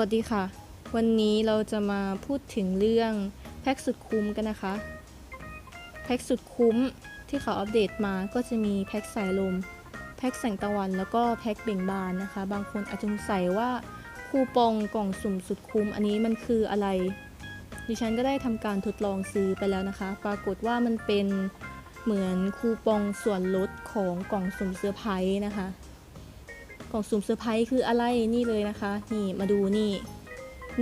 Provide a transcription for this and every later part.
วัสดีค่ะ วันนี้เราจะมาพูดถึงเรื่องแพ็กสุดคุ้มกันนะคะ แพ็กสุดคุ้มที่เขาอัปเดตมาก็จะมีแพ็กสายลม แพ็กแสงตะวันแล้วก็แพ็กเบ่งบานนะคะ บางคนอาจจะสงสัยว่าคูปองกล่องสุ่มสุดคุ้มอันนี้มันคืออะไร ดิฉันก็ได้ทำการทดลองซื้อไปแล้วนะคะ ปรากฏว่ามันเป็นเหมือนคูปองส่วนลดของกล่องสุ่มเซอร์ไพรส์นะคะ ล่องสุ่มเซอร์ไพรส์คืออะไรนี่เลยนะคะ นี่มาดูนี่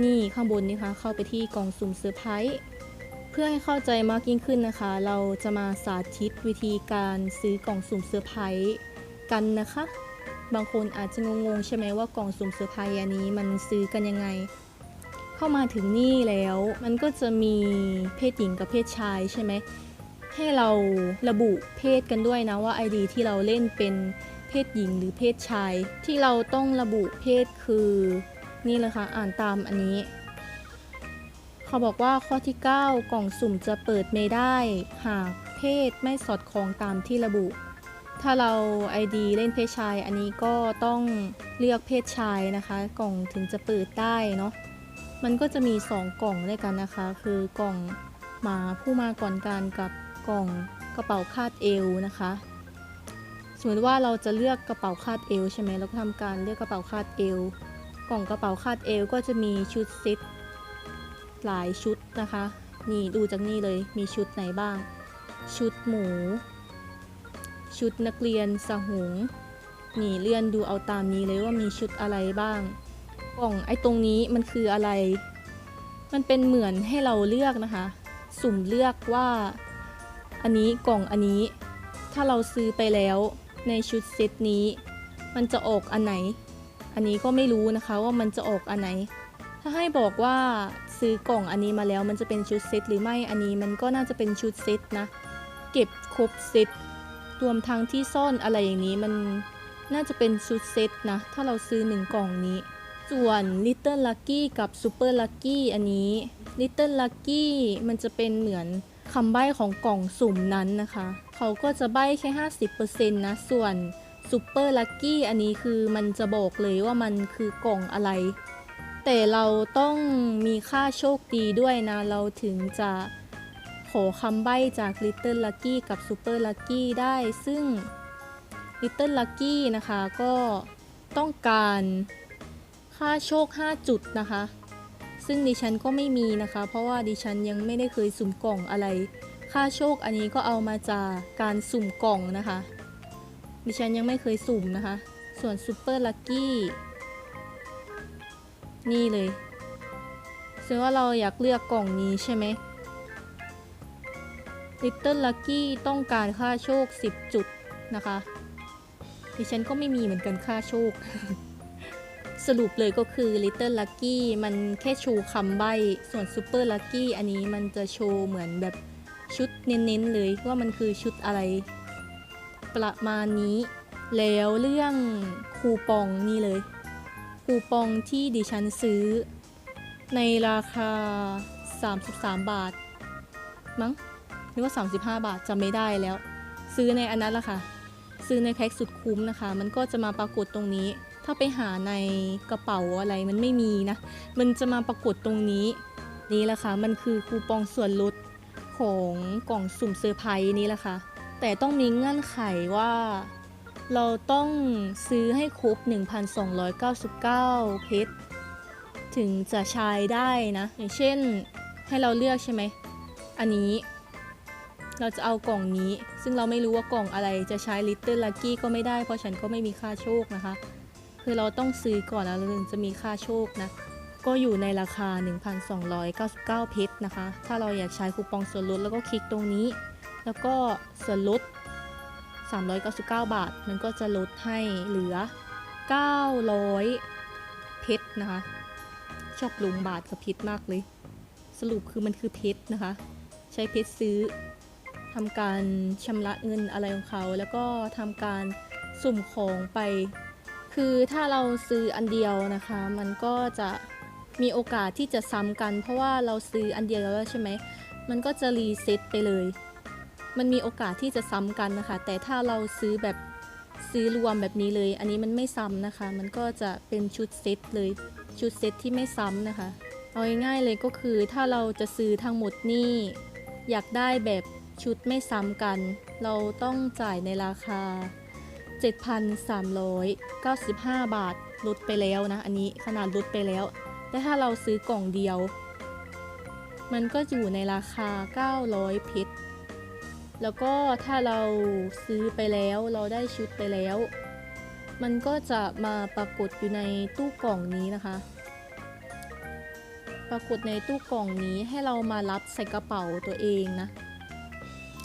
นี่ข้างบนนี่คะเข้าไปที่กล่องสุ่มเซอร์ไพรส์เพื่อให้เข้าใจมากยิ่งขึ้นนะคะ เราจะมาสาธิตวิธีการซื้อกล่องสุ่มเซอร์ไพรส์กันนะคะ บางคนอาจจะงงๆใช่ไหมว่ากล่องสุ่มเซอร์ไพรส์อันนี้มันซื้อกันยังไง เข้ามาถึงนี่แล้ว มันก็จะมีเพศหญิงกับเพศชายใช่ไหมให้เราระบุเพศกันด้วยนะว่า ID ที่เราเล่นเป็น เพศหญิงหรือเพศชาย ที่เราต้องระบุเพศคือ นี่เลยค่ะ อ่านตามอันนี้ เขาบอกว่าข้อที่ 9 กล่องสุ่มจะเปิดไม่ได้ หากเพศไม่สอดคล้องตามที่ระบุ ถ้าเรา ID เล่นเพศชาย อันนี้ก็ต้องเลือกเพศชายนะคะ กล่องถึงจะเปิดได้เนาะมันก็จะมี 2 กล่องด้วยกันนะคะ คือกล่องหมาผู้มาก่อนการกับกล่องกระเป๋าคาดเอวนะคะ มมติว่าเราจะเลือกกระเป๋าคาดเอวใช่ไหมเราก็ทำการเลือกกระเป๋าคาดเอว กล่องกระเป๋าคาดเอวก็จะมีชุดซ็ตหลายชุดนะคะ นี่ดูจากนี่เลยมีชุดไหนบ้าง ชุดหมู ชุดนักเรียนสหงนี่เลื่อนดูเอาตามนี้เลยว่ามีชุดอะไรบ้าง กล่องไอ้ตรงนี้มันคืออะไร มันเป็นเหมือนให้เราเลือกนะคะ สุ่มเลือกว่า อันนี้กล่องอันนี้ ถ้าเราซื้อไปแล้ว ในชุดเซตนี้ มันจะออกอันไหน อันนี้ก็ไม่รู้นะคะว่ามันจะออกอันไหน ถ้าให้บอกว่าซื้อกล่องอันนี้มาแล้วมันจะเป็นชุดเซตหรือไม่อันนี้มันก็น่าจะเป็นชุดเซตนะ เก็บครบเซตรวมทั้งที่ซ่อนอะไรอย่างนี้มันน่าจะเป็นชุดเซตนะ ถ้าเราซื้อหนึ่งกล่องนี้ ส่วน Little Lucky กับ Super Lucky อันนี้ Little Lucky มันจะเป็นเหมือน คำใบ้ของกล่องสุ่มนั้นนะคะ เขาก็จะใบ้แค่ 50%นะ ส่วน Super Lucky อันนี้คือมันจะบอกเลยว่ามันคือกล่องอะไร แต่เราต้องมีค่าโชคดีด้วยนะ เราถึงจะขอคำใบ้จาก Little Lucky กับ Super Lucky ได้ ซึ่ง Little Lucky นะคะก็ต้องการค่าโชค 5 จุดนะคะ ซึ่งดิฉันก็ไม่มีนะคะ เพราะว่าดิฉันยังไม่ได้เคยสุ่มกล่องอะไร ค่าโชคอันนี้ก็เอามาจากการสุ่มกล่องนะคะ ดิฉันยังไม่เคยสุ่มนะคะ ส่วน Super Lucky นี่เลยซึ่งว่าเราอยากเลือกกล่องนี้ใช่ไหม Little Lucky ต้องการค่าโชค 10 จุดนะคะ ดิฉันก็ไม่มีเหมือนกันค่าโชค สรุปเลยก็คือ Little Lucky มันแค่โชว์คำใบ้ ส่วน Super Lucky อันนี้มันจะโชว์เหมือนแบบชุดเน้นๆเลยว่ามันคือชุดอะไร ประมาณนี้ แล้วเรื่องคูปองนี่เลย คูปองที่ดิฉันซื้อ ในราคา 33 บาท มั้งหรือว่า 35 บาทจำไม่ได้แล้ว ซื้อในอันนั้นละค่ะ ซื้อในแพ็กสุดคุ้มนะคะ มันก็จะมาปรากฏตรงนี้ ถ้าไปหาในกระเป๋าอะไรมันไม่มีนะ มันจะมาปรากฏตรงนี้ นี่แหละค่ะ มันคือคูปองส่วนลดของกล่องสุ่มเซอร์ไพรส์นี้แหละค่ะ แต่ต้องมีเงื่อนไขว่า เราต้องซื้อให้ครบ 1,299 เพชร ถึงจะใช้ได้นะ อย่างเช่นให้เราเลือกใช่ไหม อันนี้เราจะเอากล่องนี้ ซึ่งเราไม่รู้ว่ากล่องอะไรจะใช้ Little Lucky ก็ไม่ได้ เพราะฉันก็ไม่มีค่าโชคนะคะ คือเราต้องซื้อก่อนแล้วเราถึงจะมีค่าโชคนะ ก็อยู่ในราคา 1,299 เพชรนะคะ ถ้าเราอยากใช้คูปองส่วนลดแล้วก็คลิกตรงนี้ แล้วก็ส่วนลด 399 บาท มันก็จะลดให้เหลือ 900 เพชรนะคะ ชอบลงบาทกับเพชรมากเลย สรุปคือมันคือเพชรนะคะ ใช้เพชรซื้อทำการชำระเงินอะไรของเขา แล้วก็ทำการสุ่มของไป คือถ้าเราซื้ออันเดียวนะคะ มันก็จะมีโอกาสที่จะซ้ำกัน เพราะว่าเราซื้ออันเดียวแล้วใช่ไหมมันก็จะรีเซ็ตไปเลย มันมีโอกาสที่จะซ้ำกันนะคะ แต่ถ้าเราซื้อแบบซื้อรวมแบบนี้เลย อันนี้มันไม่ซ้ำนะคะ มันก็จะเป็นชุดเซตเลย ชุดเซตที่ไม่ซ้ำนะคะ เอาง่ายๆเลยก็คือถ้าเราจะซื้อทั้งหมดนี่ อยากได้แบบชุดไม่ซ้ำกัน เราต้องจ่ายในราคา 7,395 บาทลดไปแล้วนะ อันนี้ขนาดลดไปแล้ว แต่ถ้าเราซื้อกล่องเดียว มันก็อยู่ในราคา 900 เพชร แล้วก็ถ้าเราซื้อไปแล้วเราได้ชุดไปแล้ว มันก็จะมาปรากฏอยู่ในตู้กล่องนี้นะคะ ปรากฏในตู้กล่องนี้ให้เรามารับใส่กระเป๋าตัวเองนะ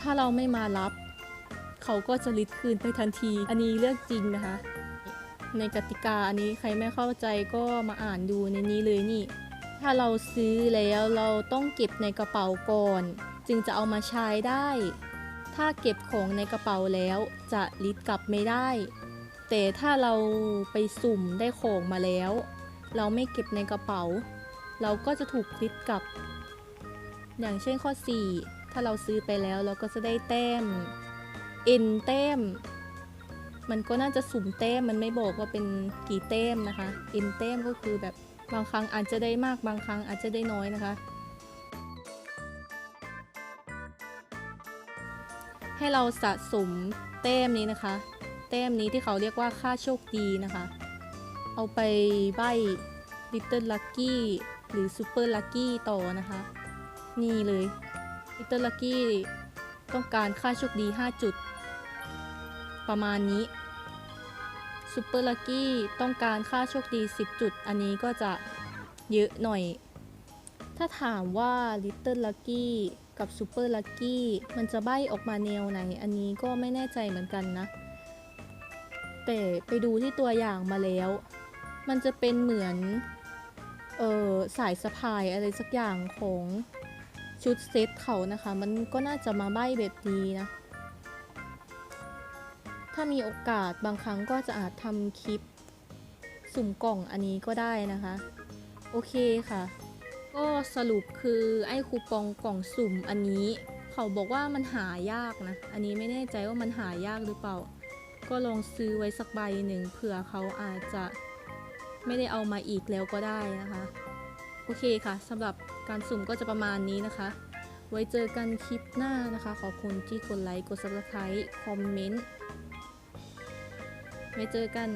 ถ้าเราไม่มารับ เขาก็จะลิดคืนไปทันที อันนี้เรื่องจริงนะคะ ในกติกาอันนี้ใครไม่เข้าใจก็มาอ่านดูในนี้เลยนี่ ถ้าเราซื้อแล้วเราต้องเก็บในกระเป๋าก่อน จึงจะเอามาใช้ได้ ถ้าเก็บของในกระเป๋าแล้วจะลิดกลับไม่ได้ แต่ถ้าเราไปสุ่มได้ของมาแล้ว เราไม่เก็บในกระเป๋า เราก็จะถูกลิดกลับ อย่างเช่นข้อ 4 ถ้าเราซื้อไปแล้วเราก็จะได้แต้ม N แต้ม มันก็น่าจะสุ่มแต้ม มันไม่บอกว่าเป็นกี่แต้มนะคะ N แต้มก็คือแบบบางครั้งอาจจะได้มากบางครั้งอาจจะได้น้อยนะคะ ให้เราสะสมแต้มนี้นะคะ แต้มนี้ที่เขาเรียกว่าค่าโชคดีนะคะ เอาไปใบ Little Lucky หรือ Super Lucky ต่อนะคะ นี่เลย Little Lucky ต้องการค่าโชคดี 5 จุด ประมาณนี้ Super Lucky ต้องการค่าโชคดี 10 จุด อันนี้ก็จะเยอะหน่อย ถ้าถามว่า Little Lucky กับ Super Lucky มันจะใบ้ออกมาแนวไหน อันนี้ก็ไม่แน่ใจเหมือนกันนะ แต่ไปดูที่ตัวอย่างมาแล้ว มันจะเป็นเหมือน เออสายสะพายอะไรสักอย่างของ ชุดเซตเขานะคะ มันก็น่าจะมาใบ้แบบนี้นะ ถ้ามีโอกาสบางครั้งก็จะอาจทำคลิป สุ่มกล่องอันนี้ก็ได้นะคะ โอเคค่ะ ก็สรุปคือไอ้คูปองกล่องสุ่มอันนี้ เขาบอกว่ามันหายากนะ อันนี้ไม่แน่ใจว่ามันหายากหรือเปล่า ก็ลองซื้อไว้สักใบหนึ่งเผื่อเขาอาจจะไม่ได้เอามาอีกแล้วก็ได้นะคะ โอเคค่ะสำหรับการสุ่มก็จะประมาณนี้นะคะ ไว้เจอกันคลิปหน้านะคะ ขอบคุณที่กดไลค์ กด subscribe คอมเมนต์ ไว้เจอกัน